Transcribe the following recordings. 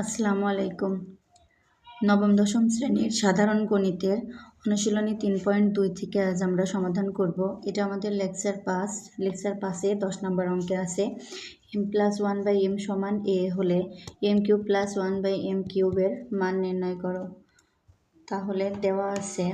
আসসালামু আলাইকুম। নবম, দশম শ্রেণির সাধারণ গণিতের অনুশীলনী তিন পয়েন্ট দুই থেকে আজ আমরা সমাধান করব। এটা আমাদের লেকচার পাস লেকচার পাসে দশ নম্বর অঙ্কে আছে। M plus one by M সমান এ হলে M cube plus one by M কিউবের মান নির্ণয় করো। তাহলে দেওয়া আছে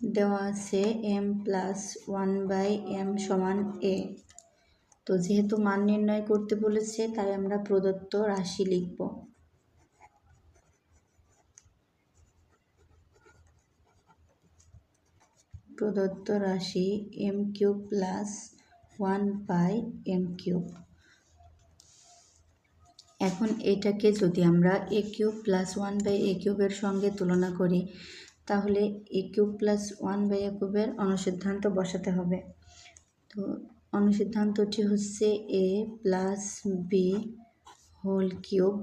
দেওয়া আছে M plus one by M সমান এ তো যেহেতু মান নির্ণয় করতে বলেছে, তাই আমরা প্রদত্ত রাশি লিখব। প্রদত্ত রাশি M cube plus one by M cube এখন এটাকে যদি আমরা A cube plus one by A কিউবের সঙ্গে তুলনা করি তাহলে A cube plus one by A কিউবের অনুসিদ্ধান্ত বসাতে হবে। তো অনুসিদ্ধান্তটি হচ্ছে A plus B whole cube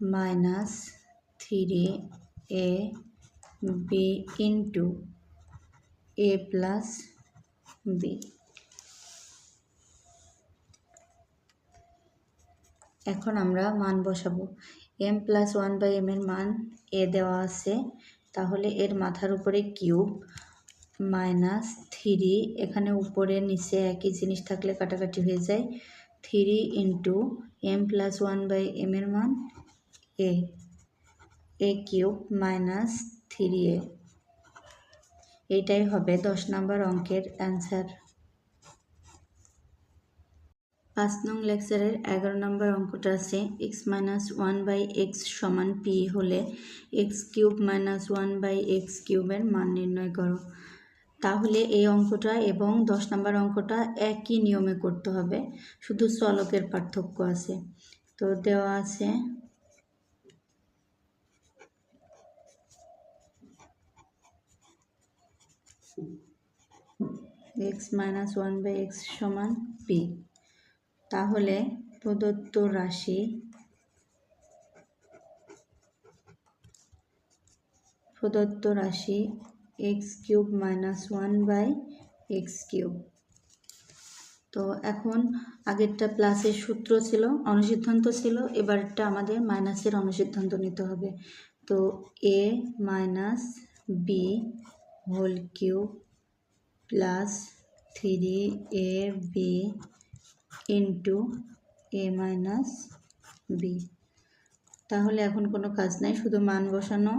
minus three A B into A plus B এখন আমরা মান বসাবো। M plus one by M এর মান এ দেওয়া আছে। তাহলে এর মাথার উপরে কিউব মাইনাস থ্রি, এখানে উপরে নিচে একই জিনিস থাকলে কাটাকাটি হয়ে যায়। Three into M plus one by M এর মান A A cube minus three A. এইটাই হবে দশ নম্বর অঙ্কের অ্যান্সার। পাঁচ নং লেকচারের এগারো নম্বর অঙ্কটা আছে X minus one by X সমান পি হলে X cube minus one by X কিউবের মান নির্ণয় করো। তাহলে এই অঙ্কটা এবং দশ নম্বর অঙ্কটা একই নিয়মে করতে হবে, শুধু চলকের পার্থক্য আছে। তো দেওয়া আছে X minus one by X সমান পি তাহলে প্রদত্ত রাশি প্রদত্ত রাশি X cube minus one by X cube. তো এখন আগেরটা প্লাসের সূত্র ছিল, অনুসিদ্ধান্ত ছিল, এবারটা আমাদের মাইনাসের অনুসিদ্ধান্ত নিতে হবে। তো A minus B whole cube plus three A B into A minus B তাহলে এখন কোনো কাজ নাই, শুধু মান বসানো।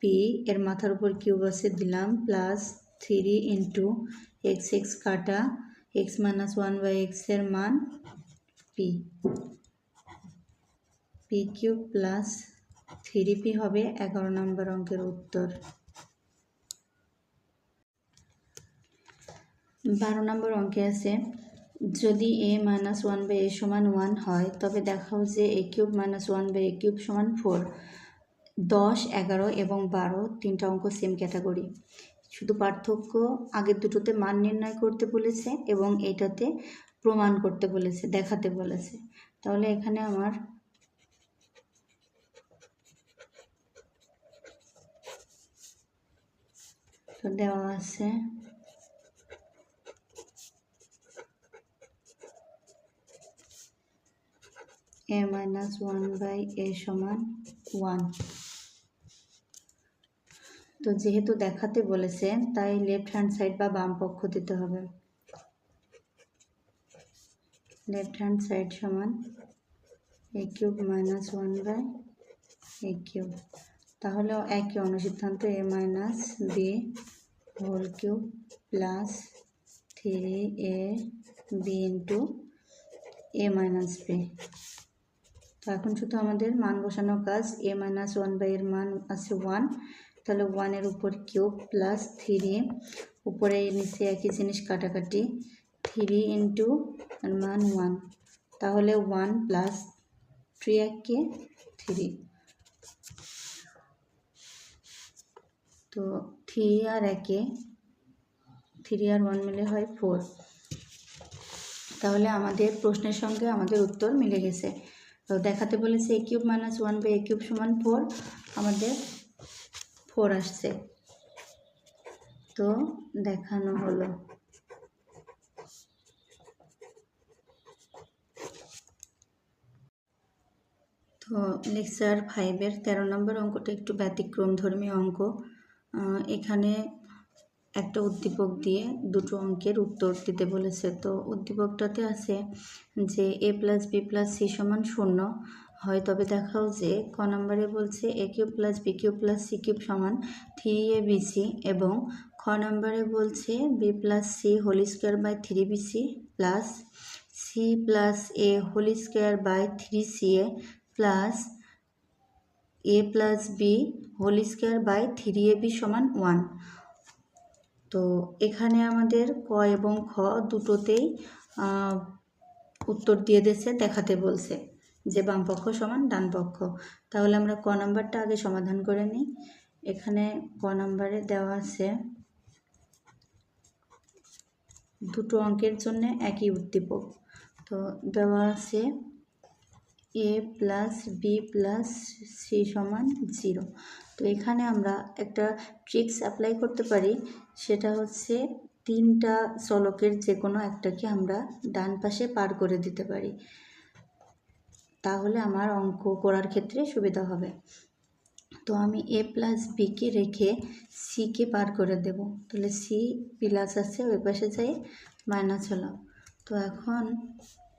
পি এর মাথার উপর কিউব আছে, দিলাম plus three into X X কাটা এক্স মাইনাস ওয়ান বাই এক্সের মান P P cube plus three P হবে এগারো নম্বর অঙ্কের উত্তর। বারো নম্বর অঙ্কে আছে যদি A minus one by A সমান ওয়ান হয়, তবে দেখাও যে A cube minus one by A cube সমান ফোর দশ, এগারো এবং বারো তিনটা অঙ্ক সেম ক্যাটাগরি শুধু পার্থক্য আগের দুটোতে মান নির্ণয় করতে বলেছে এবং এইটাতে প্রমাণ করতে বলেছে, দেখাতে বলেছে। তাহলে এখানে আমার দেওয়া আছে। A minus one by A সমান ওয়ান। তো যেহেতু দেখাতে বলেছে, তাই লেফট হ্যান্ড সাইড বা বাম পক্ষ দিতে হবে। লেফট হ্যান্ড সাইড সমান A cube minus one by A cube তাহলেও একই অনুসিদ্ধান্ত A minus B whole cube plus three A B into A minus B তো এখন শুধু আমাদের মান বসানো কাজ এ মাইনাস ওয়ান বাই এর মান আছে ওয়ান তাহলে ওয়ানের উপর কিউব প্লাস থ্রি উপরে নিচে একই জিনিস কাটাকাটি থ্রি ইন্টু মান ওয়ান তাহলে ওয়ান প্লাস থ্রি একে থ্রি তো থ্রি আর একে থ্রি আর ওয়ান মিলে হয় ফোর তাহলে আমাদের প্রশ্নের সঙ্গে আমাদের উত্তর মিলে গেছে। তো দেখাতে বলেছে A cube minus one by A cube সমান ফোর আমাদের ফোর আসছে। তো দেখানো হলো। তো লেকচার ফাইভের তেরো নম্বর অঙ্কটা একটু ব্যতিক্রম ধর্মী অঙ্ক এখানে একটা উদ্দীপক দিয়ে দুটো অঙ্কের উত্তর দিতে বলেছে। তো উদ্দীপকটাতে আছে যে, A plus B plus C সমান শূন্য। হয় তবে দেখাও যে, ক নম্বরে বলছে, A cube plus B cube plus C cube সমান থ্রি এ বি সি এবং খ নম্বরে বলছে, B plus C whole square by three B C plus C plus A whole square by three C A plus A plus B whole square by three A B সমান one. তো এখানে আমাদের ক এবং খ দুটোতেই উত্তর দিয়ে দিয়েছে, দেখাতে বলছে যে বাম পক্ষ সমান ডান পক্ষ। তাহলে আমরা ক নাম্বারটা আগে সমাধান করে নিই। এখানে ক নাম্বারে দেওয়া আছে, দুটো অঙ্কের জন্য একই উদ্দীপক। তো দেওয়া আছে, A plus B plus C সমান জিরো। তো এখানে আমরা একটা ট্রিক্স অ্যাপ্লাই করতে পারি। সেটা হচ্ছে তিনটা চলকের যে কোনো একটাকে আমরা ডান পাশে পার করে দিতে পারি। তাহলে আমার অঙ্ক করার ক্ষেত্রে সুবিধা হবে। তো আমি এ প্লাস বিকে রেখে সিকে পার করে দেব। তাহলে সি প্লাস আছে, ওই পাশে যাই মাইনাস হলো। তো এখন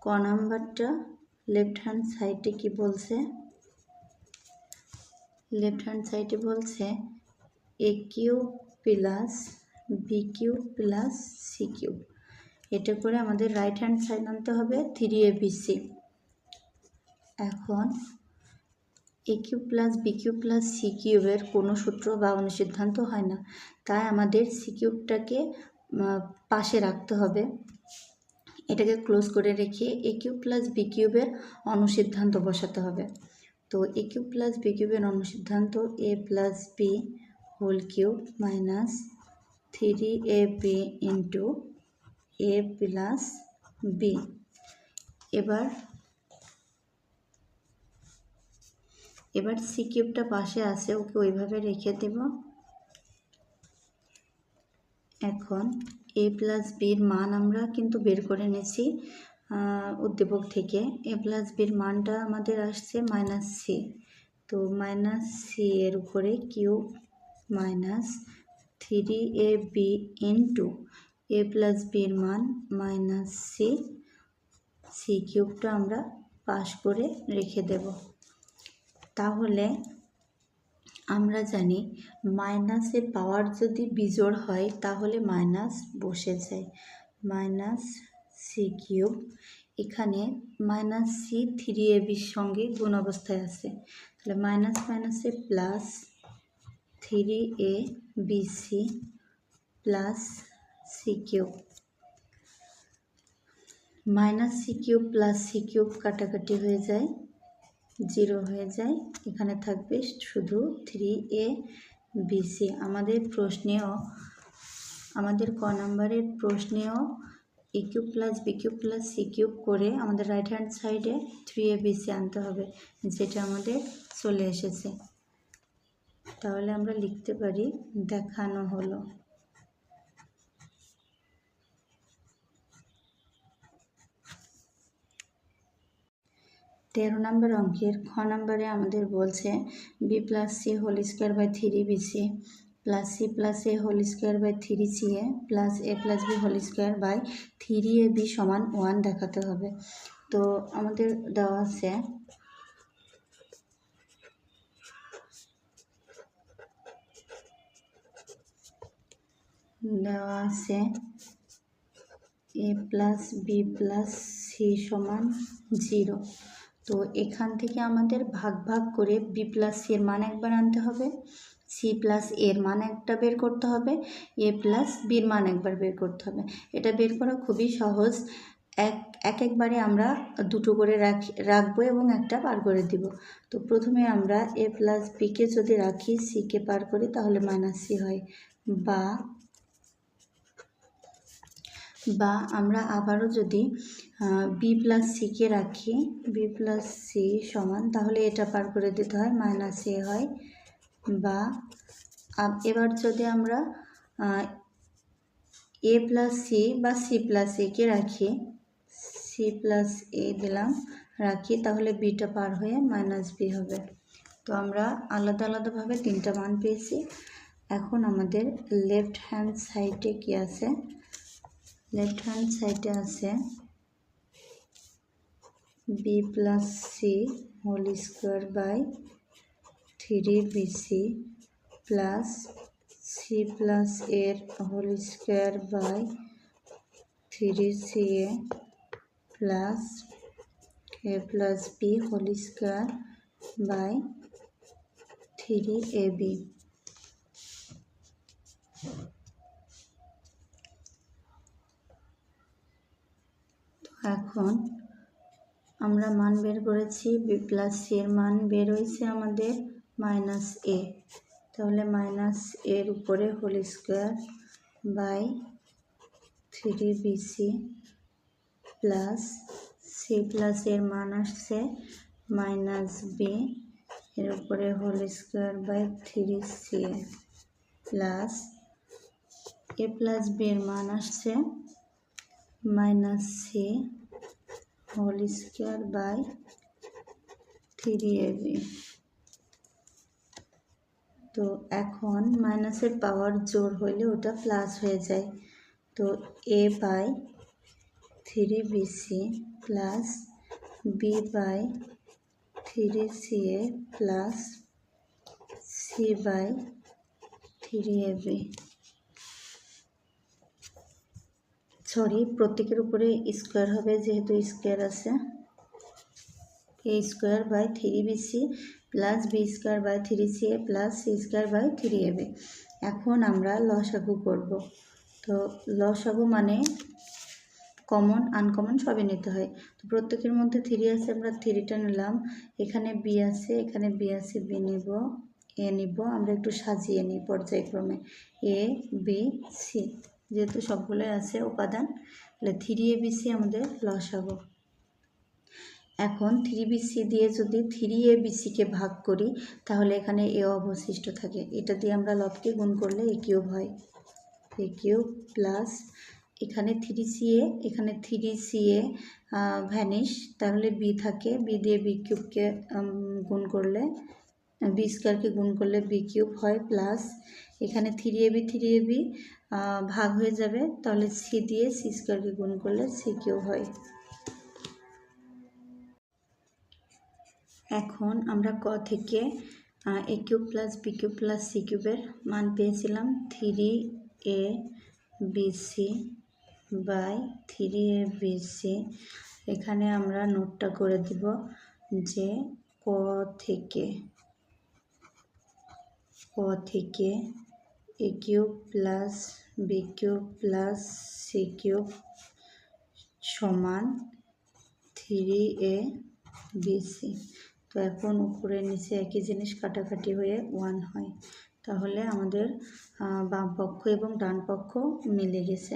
ক নাম্বারটা লেফট হ্যান্ড সাইডে কি বলছে? লেফট হ্যান্ড সাইডে বলছে, A cube plus B cube plus C cube এটা করে আমাদের রাইট হ্যান্ড সাইড আনতে হবে থ্রি এ বি সি এখন, A cube plus B cube plus C কিউবের কোনো সূত্র বা অনুসিদ্ধান্ত হয় না। তাই আমাদের সি কিউবটাকে পাশে রাখতে হবে। এটাকে ক্লোজ করে রেখে এ কিউব প্লাস বি কিউবের অনুসিদ্ধান্ত বসাতে হবে। তো এ কিউব প্লাস বি কিউবের অনুসিদ্ধান্ত A plus B whole cube minus three A B into A plus B. এবার এবার সি কিউবটা পাশে আছে, ওকে ওইভাবে রেখে দেব। এখন এ প্লাস বির মান আমরা কিন্তু বের করে নিয়েছি। উদ্দীপক থেকে। এ প্লাস বির মানটা আমাদের আসছে মাইনাস সি তো মাইনাস সি এর উপরে cube minus three A B into A plus বির মান মাইনাস সি সি কিউবটা আমরা পাশ করে রেখে দেব। তাহলে আমরা জানি মাইনাসের পাওয়ার যদি বিজোড় হয় তাহলে মাইনাস বসে যায়। মাইনাস সি কিউব এখানে মাইনাস সি থ্রি এ বির সঙ্গে গুণ অবস্থায় আছে। তাহলে মাইনাস মাইনাসে plus three A B C plus C cube minus C cube plus C cube কাটাকাটি হয়ে যায় জিরো হয়ে যায়। এখানে থাকবে শুধু থ্রি এ বিসি আমাদের প্রশ্নেও, আমাদের ক নাম্বারের প্রশ্নেও A cube plus B cube plus C cube করে আমাদের রাইট হ্যান্ড সাইডে থ্রি এ বিসি আনতে হবে, যেটা আমাদের চলে এসেছে। তাহলে আমরা লিখতে পারি, দেখানো হলো। তেরো নম্বর অঙ্কের খ নম্বরে আমাদের বলছে B plus C whole square by three B C plus C plus A whole square by three C A plus A plus B whole square by three A B সমান ওয়ান দেখাতে হবে। তো আমাদের দেওয়া আছে দেওয়া আছে A plus B plus C সমান জিরো তো এখান থেকে আমাদের ভাগ ভাগ করে বি প্লাস সি এর মান একবার আনতে হবে। সি প্লাস এর মান একটা বের করতে হবে, এ প্লাস বির মান একবার বের করতে হবে। এটা বের করা খুবই সহজ। এক এক একবারে আমরা দুটো করে রাখি, রাখব এবং একটা পার করে দিব। তো প্রথমে আমরা এ প্লাস বিকে যদি রাখি, সিকে পার করি, তাহলে মাইনাস সি হয়। বা বা আমরা আবারও যদি বি প্লাস সিকে রাখি, বি প্লাস সি সমান, তাহলে এটা পার করে দিতে হয়, মাইনাস এ হয়। বা এবার যদি আমরা এ প্লাস সি বা সি প্লাস একে রাখি সি প্লাস এ দিলাম, রাখি, তাহলে বিটা পার হয়ে মাইনাস বি হবে। তো আমরা আলাদা আলাদাভাবে তিনটা মান পেয়েছি। এখন আমাদের লেফট হ্যান্ড সাইডে কি আছে? লেফট হ্যান্ড সাইডে আছে B plus C whole square by three BC plus C plus এর whole square by three C A plus A plus B whole square by three A B. এখন আমরা মান বের করেছি, বি প্লাস সি এর মান বের হয়েছে আমাদের। Minus A. তাহলে মাইনাস এর উপরে whole square by three BC plus C plus এর মান আসছে মাইনাস বি এর উপরে whole square by three C A plus A plus B এর মান আসছে minus C whole square by three A B. তো এখন মাইনাসের পাওয়ার জোর হইলে ওটা প্লাস হয়ে যায়। তো A by three BC plus B by three C A plus C by three A B sorry প্রত্যেকের উপরে স্কোয়ার হবে যেহেতু স্কোয়ার আছে। A square by three BC plus B square by three C A plus C square by three AB এখন আমরা লসাগু করব। তো লসাগু মানে কমন আনকমন সবই নিতে হয়। তো প্রত্যেকের মধ্যে থ্রি আছে, আমরা থ্রিটা নিলাম। এখানে বি আছে, এখানে বি আছে বি নিব এ নিব। আমরা একটু সাজিয়ে নিই পর্যায়ক্রমে। এ বি সি যেহেতু সবগুলোই আছে উপাদান, তাহলে থ্রি এ বি সি আমাদের লসাগু। এখন থ্রি বিসি দিয়ে যদি থ্রি এ বিসিকে ভাগ করি, তাহলে এখানে এ অবশিষ্ট থাকে। এটা দিয়ে আমরা লবকে গুণ করলে এ কিউব হয়। এ কিউব প্লাস এখানে থ্রি সি এ এখানে থ্রি সি এ ভ্যানিশ তাহলে বি থাকে। বি দিয়ে বি কিউবকে গুণ করলে বি স্কোয়ারকে গুণ করলে বি কিউব হয় প্লাস এখানে three a b three a b ভাগ হয়ে যাবে। তাহলে সি দিয়ে সি স্কোয়ারকে গুণ করলে সি কিউব হয়। এখন আমরা ক থেকে a cube plus b cube plus c কিউবের মান পেয়েছিলাম three a b c by three a b c এখানে আমরা নোটটা করে দিব যে ক থেকে ক থেকে a cube plus b cube plus c cube সমান থ্রি এ বিসি তো এখন উপরে নিচে একই জিনিস কাটাকাটি হয়ে ওয়ান হয়। তাহলে আমাদের বাম পক্ষ এবং ডান পক্ষ মিলে গেছে।